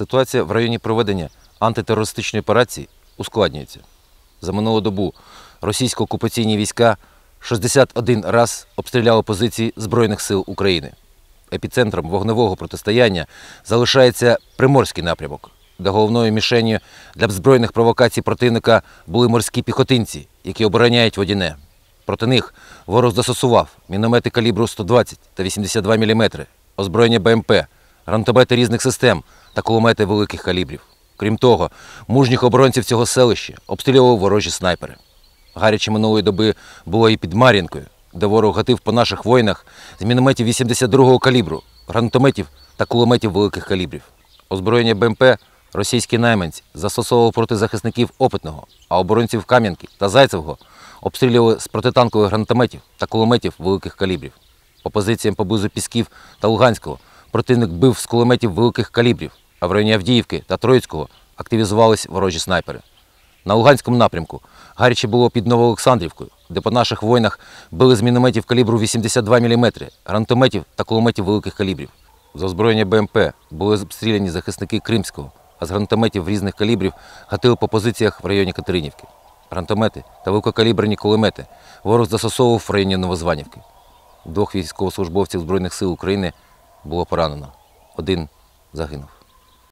Ситуація в районі проведення антитерористичної операції ускладнюється. За минулу добу російсько-окупаційні війська 61 раз обстріляли позиції Збройних сил України. Епіцентром вогневого протистояння залишається Приморський напрямок, де головною мішенью для збройних провокацій противника були морські піхотинці, які обороняють водяне. Проти них ворог застосував міномети калібру 120 та 82 мм, озброєння БМП, гранатомети різних систем та кулемети великих калібрів. Крім того, мужніх оборонців цього селища обстрілювали ворожі снайпери. Гаряче минулої доби було і під Мар'їнкою, де ворог гатив по наших воїнах з мінометів 82-го калібру, гранатометів та кулеметів великих калібрів. Озброєння БМП російські найманці застосовували проти захисників опитного, а оборонців Кам'янки та Зайцевого обстрілювали з протитанкових гранатометів та кулеметів великих калібрів. По позиціям поблизу Пісків та Луганського противник бив з кулеметів великих калібрів, а в районі Авдіївки та Троїцького активізувались ворожі снайпери. На Луганському напрямку гаряче було під Новоолександрівкою, де по наших воїнах били з мінометів калібру 82 мм, гранатометів та кулеметів великих калібрів. З озброєння БМП були обстріляні захисники Кримського, а з гранатометів різних калібрів гатили по позиціях в районі Катеринівки. Гранатомети та великокаліберні кулемети ворог застосовував в районі Новозванівки. Двох військовослужбовців Збройних сил України було поранено. Один загинув.